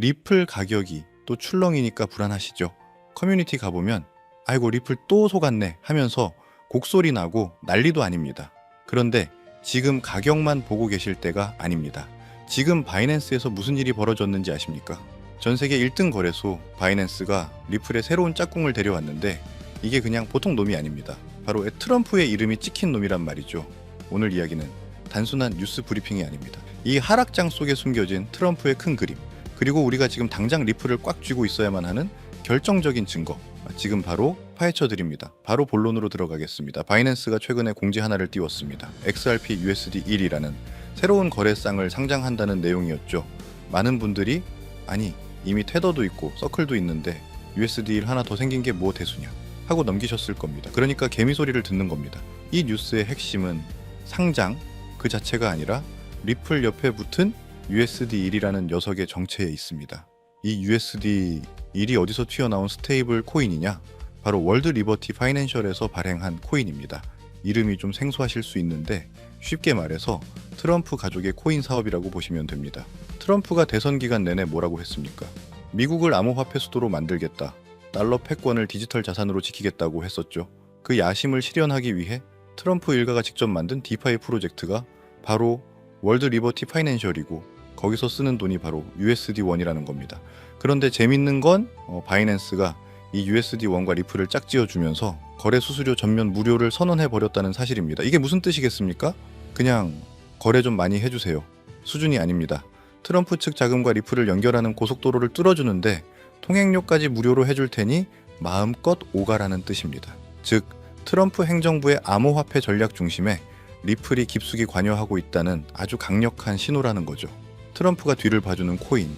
리플 가격이 또 출렁이니까 불안하시죠? 커뮤니티 가보면 아이고 리플 또 속았네 하면서 곡소리 나고 난리도 아닙니다. 그런데 지금 가격만 보고 계실 때가 아닙니다. 지금 바이낸스에서 무슨 일이 벌어졌는지 아십니까? 전 세계 1등 거래소 바이낸스가 리플에 새로운 짝꿍을 데려왔는데 이게 그냥 보통 놈이 아닙니다. 바로 트럼프의 이름이 찍힌 놈이란 말이죠. 오늘 이야기는 단순한 뉴스 브리핑이 아닙니다. 이 하락장 속에 숨겨진 트럼프의 큰 그림, 그리고 우리가 지금 당장 리플을 꽉 쥐고 있어야만 하는 결정적인 증거, 지금 바로 파헤쳐 드립니다. 바로 본론으로 들어가겠습니다. 바이낸스가 최근에 공지 하나를 띄웠습니다. XRP USD 1이라는 새로운 거래상을 상장한다는 내용이었죠. 많은 분들이 아니 이미 테더도 있고 서클도 있는데 USD 1 하나 더 생긴 게 뭐 대수냐 하고 넘기셨을 겁니다. 그러니까 개미 소리를 듣는 겁니다. 이 뉴스의 핵심은 상장 그 자체가 아니라 리플 옆에 붙은 USD 1이라는 녀석의 정체에 있습니다. 이 USD 1이 어디서 튀어나온 스테이블 코인이냐? 바로 월드 리버티 파이낸셜에서 발행한 코인입니다. 이름이 좀 생소하실 수 있는데 쉽게 말해서 트럼프 가족의 코인 사업이라고 보시면 됩니다. 트럼프가 대선 기간 내내 뭐라고 했습니까? 미국을 암호화폐 수도로 만들겠다. 달러 패권을 디지털 자산으로 지키겠다고 했었죠. 그 야심을 실현하기 위해 트럼프 일가가 직접 만든 디파이 프로젝트가 바로 월드 리버티 파이낸셜이고 거기서 쓰는 돈이 바로 USD1이라는 겁니다. 그런데 재밌는 건 어, 바이낸스가 이 USD1과 리플을 짝지어 주면서 거래 수수료 전면 무료를 선언해 버렸다는 사실입니다. 이게 무슨 뜻이겠습니까? 그냥 거래 좀 많이 해주세요. 수준이 아닙니다. 트럼프 측 자금과 리플을 연결하는 고속도로를 뚫어주는데 통행료까지 무료로 해줄 테니 마음껏 오가라는 뜻입니다. 즉 트럼프 행정부의 암호화폐 전략 중심에 리플이 깊숙이 관여하고 있다는 아주 강력한 신호라는 거죠. 트럼프가 뒤를 봐주는 코인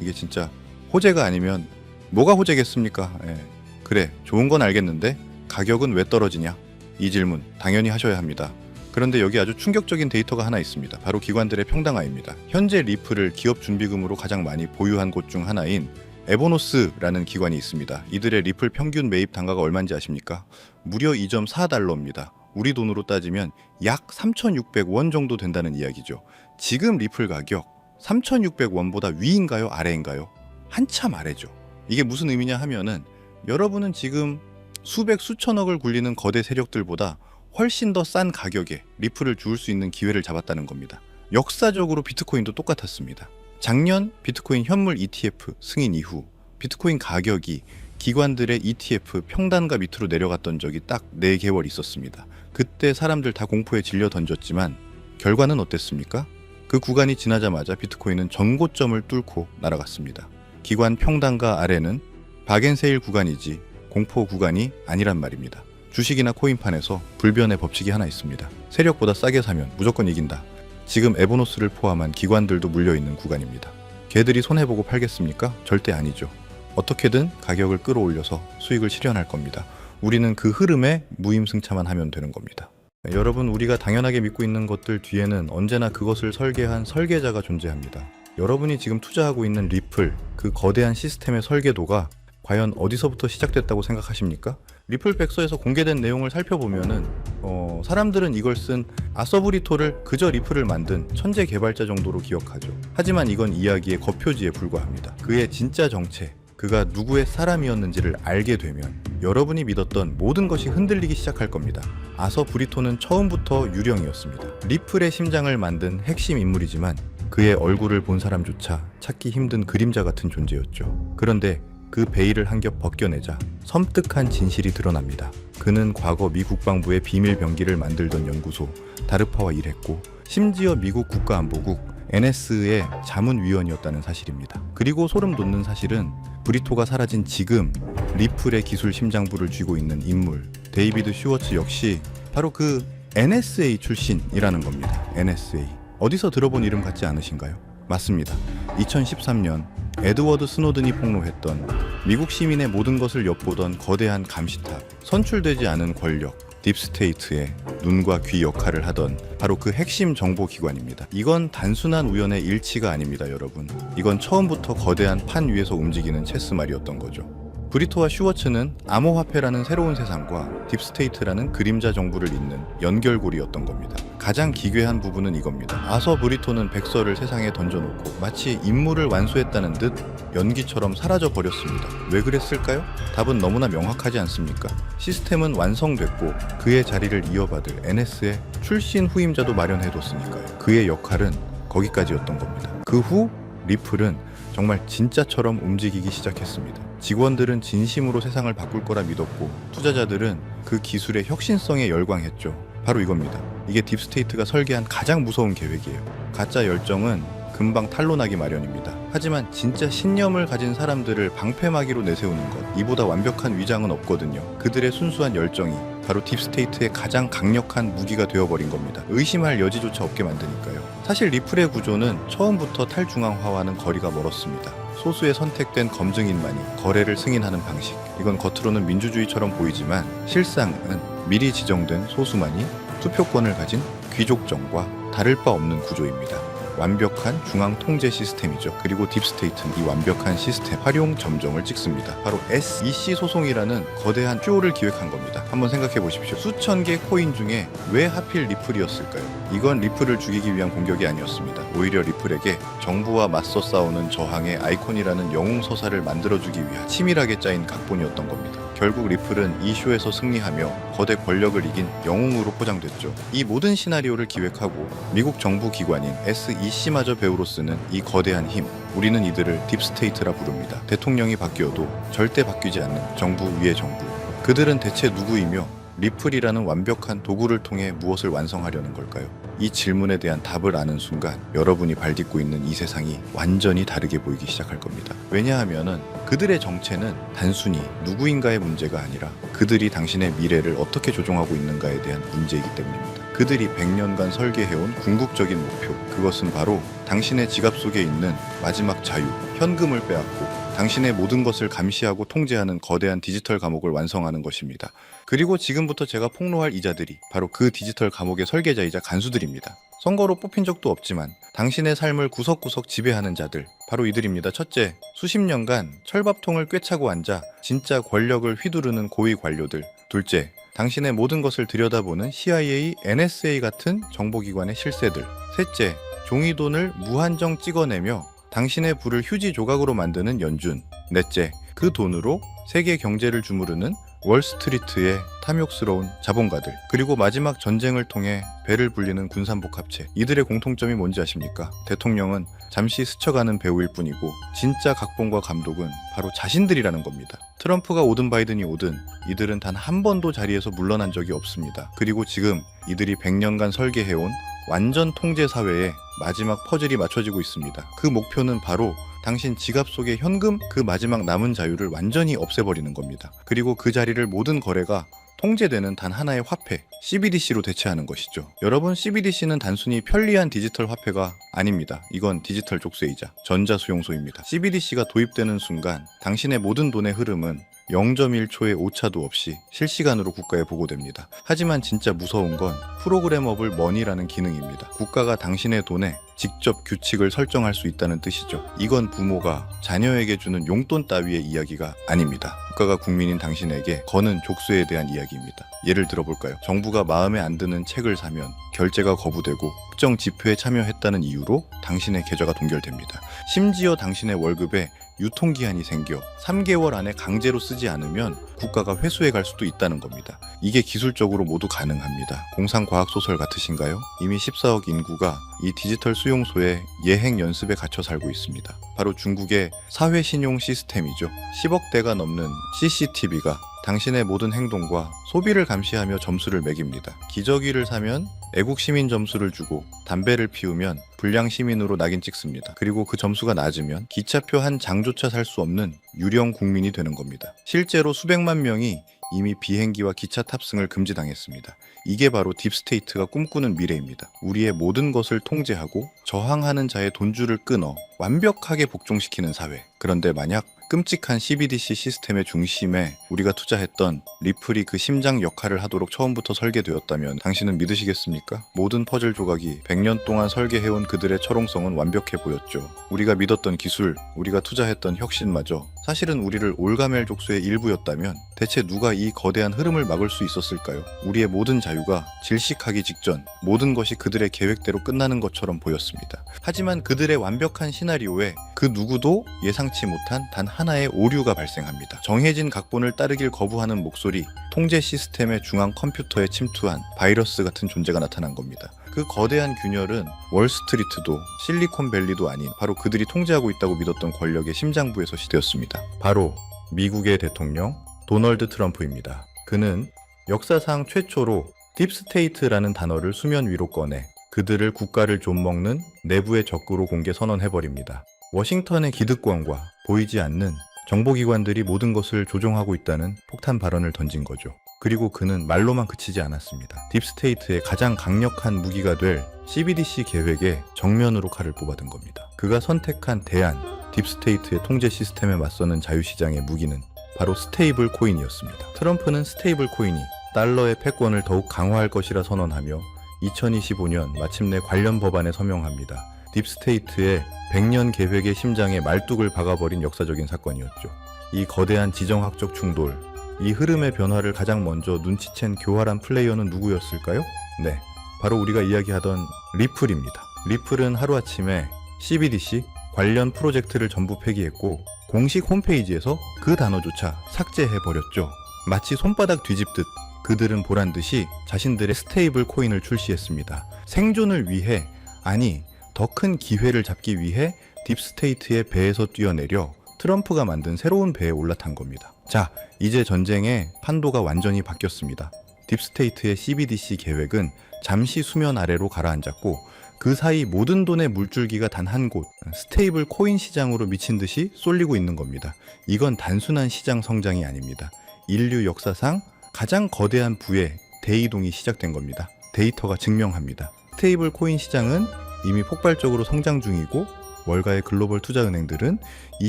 이게 진짜 호재가 아니면 뭐가 호재겠습니까? 예. 그래 좋은 건 알겠는데 가격은 왜 떨어지냐? 이 질문 당연히 하셔야 합니다. 그런데 여기 아주 충격적인 데이터가 하나 있습니다. 바로 기관들의 평당화입니다. 현재 리플을 기업 준비금으로 가장 많이 보유한 곳 중 하나인 에보노스라는 기관이 있습니다. 이들의 리플 평균 매입 단가가 얼마인지 아십니까? 무려 2.4달러입니다. 우리 돈으로 따지면 약 3,600원 정도 된다는 이야기죠. 지금 리플 가격 3,600원보다 위인가요? 아래인가요? 한참 아래죠. 이게 무슨 의미냐 하면은 여러분은 지금 수백 수천억을 굴리는 거대 세력들보다 훨씬 더 싼 가격에 리플을 주울 수 있는 기회를 잡았다는 겁니다. 역사적으로 비트코인도 똑같았습니다. 작년 비트코인 현물 ETF 승인 이후 비트코인 가격이 기관들의 ETF 평단가 밑으로 내려갔던 적이 딱 4개월 있었습니다. 그때 사람들 다 공포에 질려 던졌지만 결과는 어땠습니까? 그 구간이 지나자마자 비트코인은 전고점을 뚫고 날아갔습니다. 기관 평단가 아래는 박앤세일 구간이지 공포 구간이 아니란 말입니다. 주식이나 코인판에서 불변의 법칙이 하나 있습니다. 세력보다 싸게 사면 무조건 이긴다. 지금 에보노스를 포함한 기관들도 물려있는 구간입니다. 걔들이 손해보고 팔겠습니까? 절대 아니죠. 어떻게든 가격을 끌어올려서 수익을 실현할 겁니다. 우리는 그 흐름에 무임승차만 하면 되는 겁니다. 네, 여러분, 우리가 당연하게 믿고 있는 것들 뒤에는 언제나 그것을 설계한 설계자가 존재합니다. 여러분이 지금 투자하고 있는 리플, 그 거대한 시스템의 설계도가 과연 어디서부터 시작됐다고 생각하십니까? 리플 백서에서 공개된 내용을 살펴보면은 어, 사람들은 이걸 쓴 아서브리토를 그저 리플을 만든 천재 개발자 정도로 기억하죠. 하지만 이건 이야기의 겉표지에 불과합니다. 그의 진짜 정체, 그가 누구의 사람이었는지를 알게 되면 여러분이 믿었던 모든 것이 흔들리기 시작할 겁니다. 아서 브리토는 처음부터 유령이었습니다. 리플의 심장을 만든 핵심 인물이지만 그의 얼굴을 본 사람조차 찾기 힘든 그림자 같은 존재였죠. 그런데 그 베일을 한 겹 벗겨내자 섬뜩한 진실이 드러납니다. 그는 과거 미 국방부의 비밀 병기를 만들던 연구소 다르파와 일했고 심지어 미국 국가안보국 NS의 자문위원이었다는 사실입니다. 그리고 소름 돋는 사실은 브리토가 사라진 지금 리플의 기술 심장부를 쥐고 있는 인물 데이비드 슈워츠 역시 바로 그 NSA 출신이라는 겁니다. NSA 어디서 들어본 이름 같지 않으신가요? 맞습니다. 2013년 에드워드 스노든이 폭로했던 미국 시민의 모든 것을 엿보던 거대한 감시탑, 선출되지 않은 권력, 딥스테이트의 눈과 귀 역할을 하던 바로 그 핵심 정보기관입니다. 이건 단순한 우연의 일치가 아닙니다, 여러분. 이건 처음부터 거대한 판 위에서 움직이는 체스말이었던 거죠. 브리토와 슈워츠는 암호화폐라는 새로운 세상과 딥스테이트라는 그림자 정부를 잇는 연결고리였던 겁니다. 가장 기괴한 부분은 이겁니다. 아서 브리토는 백서를 세상에 던져놓고 마치 임무를 완수했다는 듯 연기처럼 사라져 버렸습니다. 왜 그랬을까요? 답은 너무나 명확하지 않습니까? 시스템은 완성됐고 그의 자리를 이어받을 NS의 출신 후임자도 마련해뒀으니까요. 그의 역할은 거기까지였던 겁니다. 그 후 리플은 정말 진짜처럼 움직이기 시작했습니다. 직원들은 진심으로 세상을 바꿀 거라 믿었고 투자자들은 그 기술의 혁신성에 열광했죠. 바로 이겁니다. 이게 딥스테이트가 설계한 가장 무서운 계획이에요. 가짜 열정은 금방 탄로나기 마련입니다. 하지만 진짜 신념을 가진 사람들을 방패막이로 내세우는 것, 이보다 완벽한 위장은 없거든요. 그들의 순수한 열정이 바로 딥스테이트의 가장 강력한 무기가 되어버린 겁니다. 의심할 여지조차 없게 만드니까요. 사실 리플의 구조는 처음부터 탈중앙화와는 거리가 멀었습니다. 소수의 선택된 검증인만이 거래를 승인하는 방식. 이건 겉으로는 민주주의처럼 보이지만 실상은 미리 지정된 소수만이 투표권을 가진 귀족정과 다를 바 없는 구조입니다. 완벽한 중앙 통제 시스템이죠. 그리고 딥스테이트는 이 완벽한 시스템 활용 점정을 찍습니다. 바로 SEC 소송이라는 거대한 쇼를 기획한 겁니다. 한번 생각해 보십시오. 수천 개 코인 중에 왜 하필 리플이었을까요? 이건 리플을 죽이기 위한 공격이 아니었습니다. 오히려 리플에게 정부와 맞서 싸우는 저항의 아이콘이라는 영웅 서사를 만들어주기 위한 치밀하게 짜인 각본이었던 겁니다. 결국 리플은 이 쇼에서 승리하며 거대 권력을 이긴 영웅으로 포장됐죠. 이 모든 시나리오를 기획하고 미국 정부 기관인 SEC마저 배우로 쓰는 이 거대한 힘, 우리는 이들을 딥스테이트라 부릅니다. 대통령이 바뀌어도 절대 바뀌지 않는 정부 위의 정부. 그들은 대체 누구이며 리플이라는 완벽한 도구를 통해 무엇을 완성하려는 걸까요? 이 질문에 대한 답을 아는 순간 여러분이 발딛고 있는 이 세상이 완전히 다르게 보이기 시작할 겁니다. 왜냐하면은 그들의 정체는 단순히 누구인가의 문제가 아니라 그들이 당신의 미래를 어떻게 조종하고 있는가에 대한 문제이기 때문입니다. 그들이 100년간 설계해온 궁극적인 목표, 그것은 바로 당신의 지갑 속에 있는 마지막 자유, 현금을 빼앗고 당신의 모든 것을 감시하고 통제하는 거대한 디지털 감옥을 완성하는 것입니다. 그리고 지금부터 제가 폭로할 이자들이 바로 그 디지털 감옥의 설계자이자 간수들입니다. 선거로 뽑힌 적도 없지만 당신의 삶을 구석구석 지배하는 자들 바로 이들입니다. 첫째, 수십 년간 철밥통을 꿰차고 앉아 진짜 권력을 휘두르는 고위 관료들. 둘째, 당신의 모든 것을 들여다보는 CIA, NSA 같은 정보기관의 실세들. 셋째, 종이돈을 무한정 찍어내며 당신의 부를 휴지 조각으로 만드는 연준. 넷째, 그 돈으로 세계 경제를 주무르는 월스트리트의 탐욕스러운 자본가들. 그리고 마지막 전쟁을 통해 배를 불리는 군산복합체. 이들의 공통점이 뭔지 아십니까? 대통령은 잠시 스쳐가는 배우일 뿐이고 진짜 각본과 감독은 바로 자신들이라는 겁니다. 트럼프가 오든 바이든이 오든 이들은 단 한 번도 자리에서 물러난 적이 없습니다. 그리고 지금 이들이 100년간 설계해온 완전 통제 사회에 마지막 퍼즐이 맞춰지고 있습니다. 그 목표는 바로 당신 지갑 속의 현금 그 마지막 남은 자유를 완전히 없애버리는 겁니다. 그리고 그 자리를 모든 거래가 통제되는 단 하나의 화폐, CBDC로 대체하는 것이죠. 여러분, CBDC는 단순히 편리한 디지털 화폐가 아닙니다. 이건 디지털 족쇄이자 전자수용소입니다. CBDC가 도입되는 순간 당신의 모든 돈의 흐름은 0.1초의 오차도 없이 실시간으로 국가에 보고됩니다. 하지만 진짜 무서운 건 프로그래머블 머니라는 기능입니다. 국가가 당신의 돈에 직접 규칙을 설정할 수 있다는 뜻이죠. 이건 부모가 자녀에게 주는 용돈 따위의 이야기가 아닙니다. 국가가 국민인 당신에게 거는 족쇄에 대한 이야기입니다. 예를 들어볼까요? 정부가 마음에 안 드는 책을 사면 결제가 거부되고 특정 집회에 참여했다는 이유로 당신의 계좌가 동결됩니다. 심지어 당신의 월급에 유통기한이 생겨 3개월 안에 강제로 쓰지 않으면 국가가 회수해 갈 수도 있다는 겁니다. 이게 기술적으로 모두 가능합니다. 공상과학소설 같으신가요? 이미 14억 인구가 이 디지털 수용소의 예행 연습에 갇혀 살고 있습니다. 바로 중국의 사회신용 시스템이죠. 10억 대가 넘는 CCTV가 당신의 모든 행동과 소비를 감시하며 점수를 매깁니다. 기저귀를 사면 애국 시민 점수를 주고 담배를 피우면 불량 시민으로 낙인 찍습니다. 그리고 그 점수가 낮으면 기차표 한 장조차 살 수 없는 유령 국민이 되는 겁니다. 실제로 수백만 명이 이미 비행기와 기차 탑승을 금지당했습니다. 이게 바로 딥스테이트가 꿈꾸는 미래입니다. 우리의 모든 것을 통제하고 저항하는 자의 돈줄을 끊어 완벽하게 복종시키는 사회. 그런데 만약 끔찍한 CBDC 시스템의 중심에 우리가 투자했던 리플이 그 심장 역할을 하도록 처음부터 설계되었다면 당신은 믿으시겠습니까? 모든 퍼즐 조각이 100년 동안 설계해온 그들의 철옹성은 완벽해 보였죠. 우리가 믿었던 기술, 우리가 투자했던 혁신마저 사실은 우리를 올가멜 족수의 일부였다면 대체 누가 이 거대한 흐름을 막을 수 있었을까요? 우리의 모든 자유가 질식하기 직전 모든 것이 그들의 계획대로 끝나는 것처럼 보였습니다. 하지만 그들의 완벽한 시나리오에 그 누구도 예상치 못한 단 하나의 오류가 발생합니다. 정해진 각본을 따르길 거부하는 목소리, 통제 시스템의 중앙 컴퓨터에 침투한 바이러스 같은 존재가 나타난 겁니다. 그 거대한 균열은 월스트리트도 실리콘밸리도 아닌 바로 그들이 통제하고 있다고 믿었던 권력의 심장부에서 시되었습니다. 바로 미국의 대통령 도널드 트럼프입니다. 그는 역사상 최초로 딥스테이트라는 단어를 수면 위로 꺼내 그들을 국가를 좀먹는 내부의 적으로 공개 선언해버립니다. 워싱턴의 기득권과 보이지 않는 정보기관들이 모든 것을 조종하고 있다는 폭탄 발언을 던진 거죠. 그리고 그는 말로만 그치지 않았습니다. 딥스테이트의 가장 강력한 무기가 될 CBDC 계획에 정면으로 칼을 뽑아든 겁니다. 그가 선택한 대안, 딥스테이트의 통제 시스템에 맞서는 자유시장의 무기는 바로 스테이블 코인이었습니다. 트럼프는 스테이블 코인이 달러의 패권을 더욱 강화할 것이라 선언하며 2025년 마침내 관련 법안에 서명합니다. 딥스테이트의 100년 계획의 심장에 말뚝을 박아버린 역사적인 사건이었죠. 이 거대한 지정학적 충돌, 이 흐름의 변화를 가장 먼저 눈치챈 교활한 플레이어는 누구였을까요? 네, 바로 우리가 이야기하던 리플입니다. 리플은 하루아침에 CBDC 관련 프로젝트를 전부 폐기했고 공식 홈페이지에서 그 단어조차 삭제해버렸죠. 마치 손바닥 뒤집듯 그들은 보란 듯이 자신들의 스테이블 코인을 출시했습니다. 생존을 위해, 아니, 더 큰 기회를 잡기 위해 딥스테이트의 배에서 뛰어내려 트럼프가 만든 새로운 배에 올라탄 겁니다. 자, 이제 전쟁의 판도가 완전히 바뀌었습니다. 딥스테이트의 CBDC 계획은 잠시 수면 아래로 가라앉았고 그 사이 모든 돈의 물줄기가 단 한 곳, 스테이블 코인 시장으로 미친 듯이 쏠리고 있는 겁니다. 이건 단순한 시장 성장이 아닙니다. 인류 역사상 가장 거대한 부의 대이동이 시작된 겁니다. 데이터가 증명합니다. 스테이블 코인 시장은 이미 폭발적으로 성장 중이고 월가의 글로벌 투자은행들은 이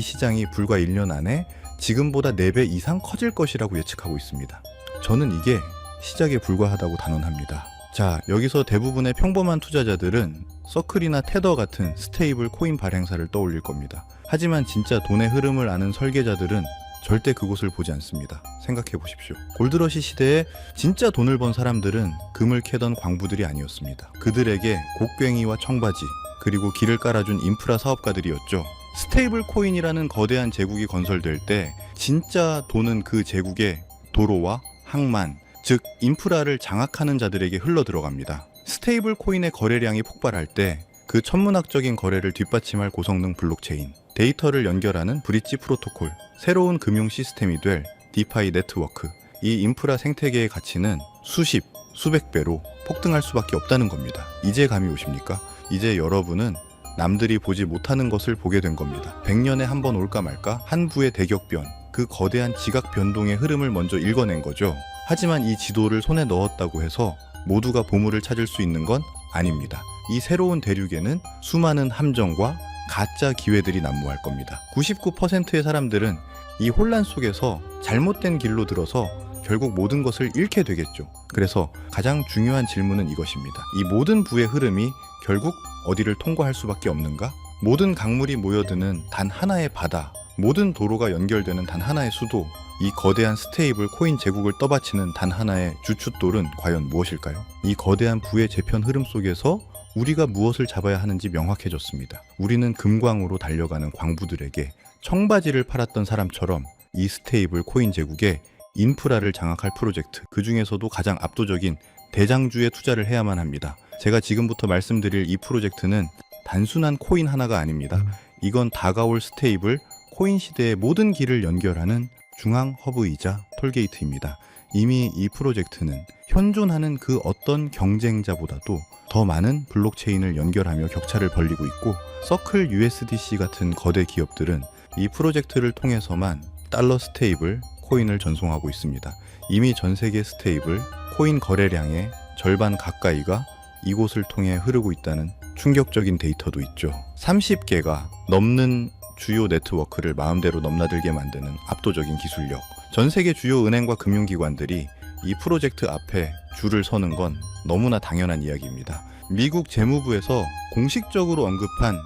시장이 불과 1년 안에 지금보다 4배 이상 커질 것이라고 예측하고 있습니다. 저는 이게 시작에 불과하다고 단언합니다. 자, 여기서 대부분의 평범한 투자자들은 서클이나 테더 같은 스테이블 코인 발행사를 떠올릴 겁니다. 하지만 진짜 돈의 흐름을 아는 설계자들은 절대 그곳을 보지 않습니다. 생각해 보십시오. 골드러시 시대에 진짜 돈을 번 사람들은 금을 캐던 광부들이 아니었습니다. 그들에게 곡괭이와 청바지, 그리고 길을 깔아준 인프라 사업가들이었죠. 스테이블 코인이라는 거대한 제국이 건설될 때 진짜 돈은 그 제국의 도로와 항만, 즉 인프라를 장악하는 자들에게 흘러 들어갑니다. 스테이블 코인의 거래량이 폭발할 때 그 천문학적인 거래를 뒷받침할 고성능 블록체인, 데이터를 연결하는 브릿지 프로토콜, 새로운 금융 시스템이 될 디파이 네트워크, 이 인프라 생태계의 가치는 수십, 수백 배로 폭등할 수밖에 없다는 겁니다. 이제 감이 오십니까? 이제 여러분은 남들이 보지 못하는 것을 보게 된 겁니다. 100년에 한 번 올까 말까 한 부의 대격변, 그 거대한 지각 변동의 흐름을 먼저 읽어낸 거죠. 하지만 이 지도를 손에 넣었다고 해서 모두가 보물을 찾을 수 있는 건 아닙니다. 이 새로운 대륙에는 수많은 함정과 가짜 기회들이 난무할 겁니다. 99%의 사람들은 이 혼란 속에서 잘못된 길로 들어서 결국 모든 것을 잃게 되겠죠. 그래서 가장 중요한 질문은 이것입니다. 이 모든 부의 흐름이 결국 어디를 통과할 수밖에 없는가? 모든 강물이 모여드는 단 하나의 바다, 모든 도로가 연결되는 단 하나의 수도, 이 거대한 스테이블 코인 제국을 떠받치는 단 하나의 주춧돌은 과연 무엇일까요? 이 거대한 부의 재편 흐름 속에서 우리가 무엇을 잡아야 하는지 명확해졌습니다. 우리는 금광으로 달려가는 광부들에게 청바지를 팔았던 사람처럼 이 스테이블 코인 제국에 인프라를 장악할 프로젝트, 그 중에서도 가장 압도적인 대장주에 투자를 해야만 합니다. 제가 지금부터 말씀드릴 이 프로젝트는 단순한 코인 하나가 아닙니다. 이건 다가올 스테이블 코인 시대의 모든 길을 연결하는 중앙 허브이자 톨게이트입니다. 이미 이 프로젝트는 현존하는 그 어떤 경쟁자보다도 더 많은 블록체인을 연결하며 격차를 벌리고 있고 서클 USDC 같은 거대 기업들은 이 프로젝트를 통해서만 달러 스테이블 코인을 전송하고 있습니다. 이미 전 세계 스테이블 코인 거래량의 절반 가까이가 이곳을 통해 흐르고 있다는 충격적인 데이터도 있죠. 30개가 넘는 주요 네트워크를 마음대로 넘나들게 만드는 압도적인 기술력. 전 세계 주요 은행과 금융기관들이 이 프로젝트 앞에 줄을 서는 건 너무나 당연한 이야기입니다. 미국 재무부에서 공식적으로 언급한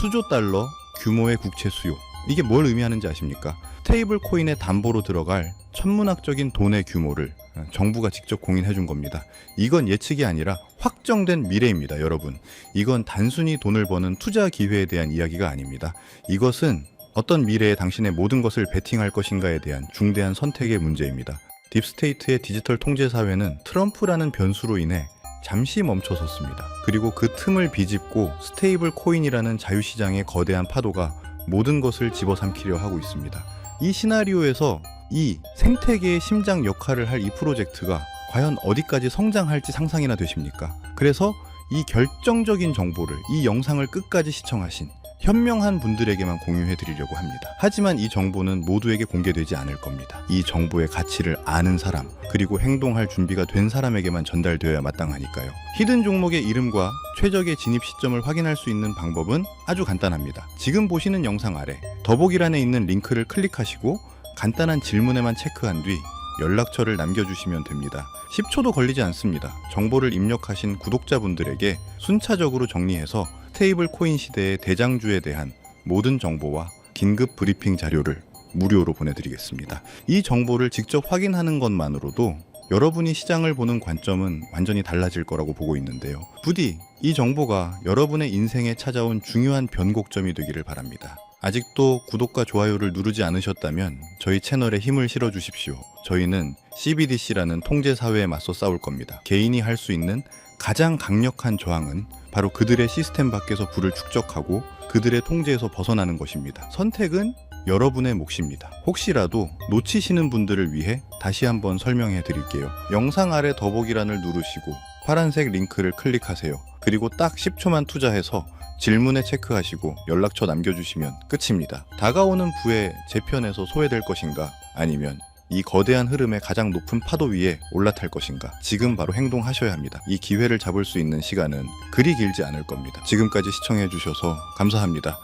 수조 달러 규모의 국채 수요. 이게 뭘 의미하는지 아십니까? 스테이블 코인의 담보로 들어갈 천문학적인 돈의 규모를 정부가 직접 공인해 준 겁니다. 이건 예측이 아니라 확정된 미래입니다, 여러분. 이건 단순히 돈을 버는 투자 기회에 대한 이야기가 아닙니다. 이것은 어떤 미래에 당신의 모든 것을 베팅할 것인가에 대한 중대한 선택의 문제입니다. 딥스테이트의 디지털 통제 사회는 트럼프라는 변수로 인해 잠시 멈춰섰습니다. 그리고 그 틈을 비집고 스테이블 코인이라는 자유시장의 거대한 파도가 모든 것을 집어삼키려 하고 있습니다. 이 시나리오에서 이 생태계의 심장 역할을 할 이 프로젝트가 과연 어디까지 성장할지 상상이나 되십니까? 그래서 이 결정적인 정보를 이 영상을 끝까지 시청하신 현명한 분들에게만 공유해 드리려고 합니다. 하지만 이 정보는 모두에게 공개되지 않을 겁니다. 이 정보의 가치를 아는 사람, 그리고 행동할 준비가 된 사람에게만 전달되어야 마땅하니까요. 히든 종목의 이름과 최적의 진입 시점을 확인할 수 있는 방법은 아주 간단합니다. 지금 보시는 영상 아래 더보기란에 있는 링크를 클릭하시고 간단한 질문에만 체크한 뒤 연락처를 남겨주시면 됩니다. 10초도 걸리지 않습니다. 정보를 입력하신 구독자분들에게 순차적으로 정리해서 스테이블 코인 시대의 대장주에 대한 모든 정보와 긴급 브리핑 자료를 무료로 보내드리겠습니다. 이 정보를 직접 확인하는 것만으로도 여러분이 시장을 보는 관점은 완전히 달라질 거라고 보고 있는데요. 부디 이 정보가 여러분의 인생에 찾아온 중요한 변곡점이 되기를 바랍니다. 아직도 구독과 좋아요를 누르지 않으셨다면 저희 채널에 힘을 실어 주십시오. 저희는 CBDC라는 통제 사회에 맞서 싸울 겁니다. 개인이 할 수 있는 가장 강력한 저항은 바로 그들의 시스템 밖에서 부를 축적하고 그들의 통제에서 벗어나는 것입니다. 선택은 여러분의 몫입니다. 혹시라도 놓치시는 분들을 위해 다시 한번 설명해 드릴게요. 영상 아래 더보기란을 누르시고 파란색 링크를 클릭하세요. 그리고 딱 10초만 투자해서 질문에 체크하시고 연락처 남겨주시면 끝입니다. 다가오는 부에 제 편에서 소외될 것인가 아니면 이 거대한 흐름의 가장 높은 파도 위에 올라탈 것인가 지금 바로 행동하셔야 합니다. 이 기회를 잡을 수 있는 시간은 그리 길지 않을 겁니다. 지금까지 시청해 주셔서 감사합니다.